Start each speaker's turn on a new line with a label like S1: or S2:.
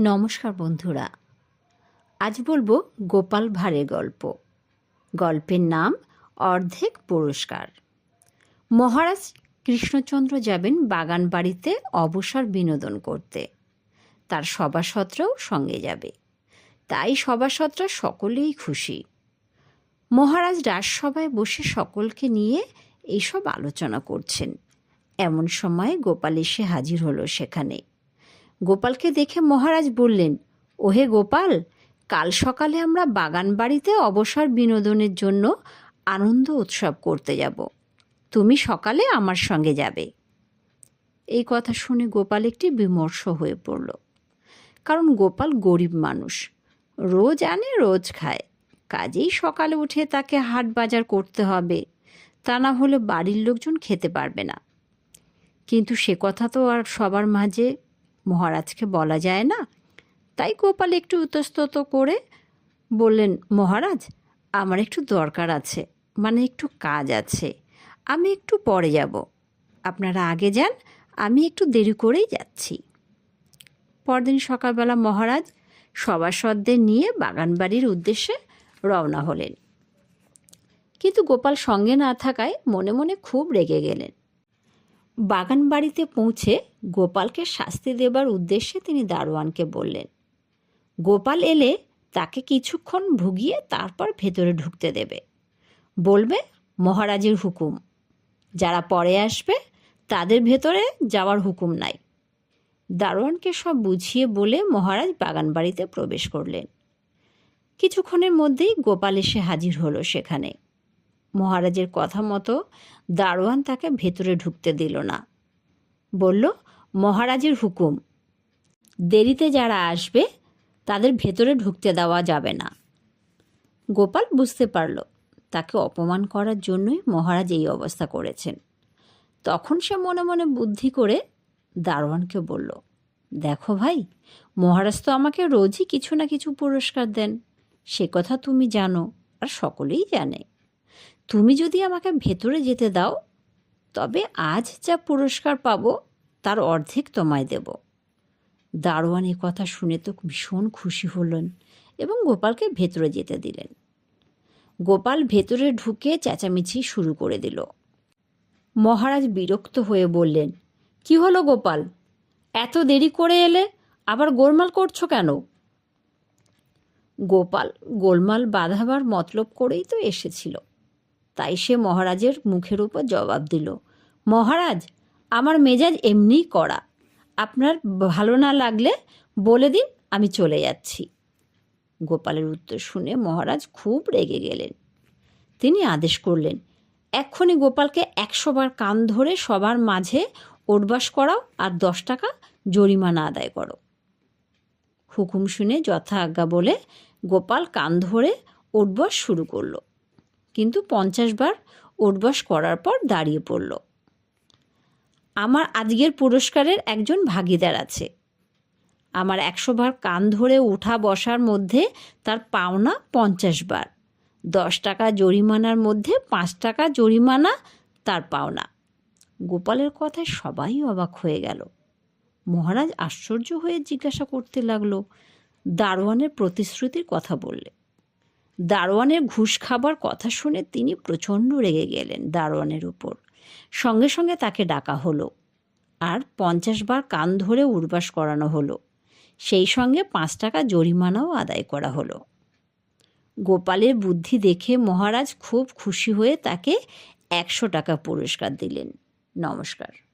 S1: নমস্কার বন্ধুরা। আজ বলব গোপাল ভাঁড়ের গল্প। গল্পের নাম অর্ধেক পুরস্কার। মহারাজ কৃষ্ণচন্দ্র যাবেন বাগান বাড়িতে অবসর বিনোদন করতে। তার সভাসদরাও সঙ্গে যাবে। তাই সভাসদরা সকলেই খুশি। মহারাজ রাজসভায় বসে সকলকে নিয়ে এইসব আলোচনা করছেন। এমন সময় গোপাল এসে হাজির হলো সেখানে। গোপালকে দেখে মহারাজ বললেন, ওহে গোপাল, কাল সকালে আমরা বাগান বাড়িতে অবসর বিনোদনের জন্য আনন্দ উৎসব করতে যাব। তুমি সকালে আমার সঙ্গে যাবে। এই কথা শুনে গোপাল একটি বিমর্ষ হয়ে পড়ল। কারণ গোপাল গরিব মানুষ, রোজ আনে, রোজ খায়। কাজেই সকালে উঠে তাকে হাট বাজার করতে হবে। তা না হলে বাড়ির লোকজন খেতে পারবে না। কিন্তু সে কথা তো আর সবার মাঝে মহারাজকে বলা যায় না। তাই গোপাল একটু উতস্তত করে বললেন, মহারাজ, আমার একটু দরকার আছে মানে একটু কাজ আছে। আমি একটু পরে যাব। আপনারা আগে যান, আমি একটু দেরি করেই যাচ্ছি। পরদিন সকালবেলা মহারাজ সভাসদদের নিয়ে বাগানবাড়ির উদ্দেশ্যে রওনা হলেন। কিন্তু গোপাল সঙ্গে না থাকায় মনে মনে খুব রেগে গেলেন। বাগান বাড়িতে পৌঁছে গোপালকে শাস্তি দেবার উদ্দেশ্যে তিনি দারোয়ানকে বললেন। গোপাল এলে তাকে কিছুক্ষণ ভুগিয়ে তারপর ভেতরে ঢুকতে দেবে। বলবে, মহারাজের হুকুম। যারা পরে আসবে, তাদের ভেতরে যাওয়ার হুকুম নাই। দারোয়ানকে সব বুঝিয়ে বলে মহারাজ বাগান বাড়িতে প্রবেশ করলেন। কিছুক্ষণের মধ্যেই গোপাল এসে হাজির হলো সেখানে। মহারাজের কথা মতো দারোয়ান তাকে ভেতরে ঢুকতে দিল না। বলল, মহারাজের হুকুম। দেরিতে যারা আসবে, তাদের ভেতরে ঢুকতে দেওয়া যাবে না। গোপাল বুঝতে পারল, তাকে অপমান করার জন্যই মহারাজ এই অবস্থা করেছেন। তখন সে মনে মনে বুদ্ধি করে দারোয়ানকে বলল, দেখো ভাই, মহারাজ তো আমাকে রোজই কিছু না কিছু পুরস্কার দেন। সে কথা তুমি জানো আর সকলেই জানে। তুমি যদি আমাকে ভেতরে যেতে দাও, তবে আজ যা পুরস্কার পাবো, তার অর্ধেক তোমায় দেব। দারোয়ান এ কথা শুনে তো ভীষণ খুশি হলেন এবং গোপালকে ভেতরে যেতে দিলেন। গোপাল ভেতরে ঢুকে চেঁচামেচি শুরু করে দিল। মহারাজ বিরক্ত হয়ে বললেন, কি হলো গোপাল? এত দেরি করে এলে আবার গোলমাল করছ কেন? গোপাল গোলমাল বাঁধাবার মতলব করেই তো এসেছিল। তাই সে মহারাজের মুখের উপর জবাব দিল, মহারাজ, আমার মেজাজ এমনিই করা আপনার ভালো না লাগলে বলে দিন, আমি চলে যাচ্ছি গোপালের উত্তর শুনে মহারাজ খুব রেগে গেলেন। তিনি আদেশ করলেন, এক্ষুনি গোপালকে একশোবার কান ধরে সবার মাঝে ওটবাস করাও আর দশ টাকা জরিমানা আদায় করো। হুকুম শুনে যথা আজ্ঞা বলে গোপাল কান ধরে ওটবাস শুরু করল। কিন্তু পঞ্চাশ বার ওটবাস করার পর দাঁড়িয়ে পড়ল। আমার আজকের পুরস্কারের একজন ভাগিদার আছে। আমার একশো বার কান ধরে উঠা বসার মধ্যে তার পাওনা পঞ্চাশ বার। দশ টাকা জরিমানার মধ্যে পাঁচ টাকা জরিমানা তার পাওনা। গোপালের কথায় সবাই অবাক হয়ে গেল। মহারাজ আশ্চর্য হয়ে জিজ্ঞাসা করতে লাগল, দারোয়ানের প্রতিশ্রুতির কথা বললে। দারোয়ানের ঘুষ খাবার কথা শুনে তিনি প্রচণ্ড রেগে গেলেন দারোয়ানের উপর। সঙ্গে সঙ্গে তাকে ডাকা হলো আর পঞ্চাশ বার কান ধরে উর্বাস করানো হলো। সেই সঙ্গে পাঁচ টাকা জরিমানাও আদায় করা হলো। গোপালের বুদ্ধি দেখে মহারাজ খুব খুশি হয়ে তাকে একশো টাকা পুরস্কার দিলেন। নমস্কার।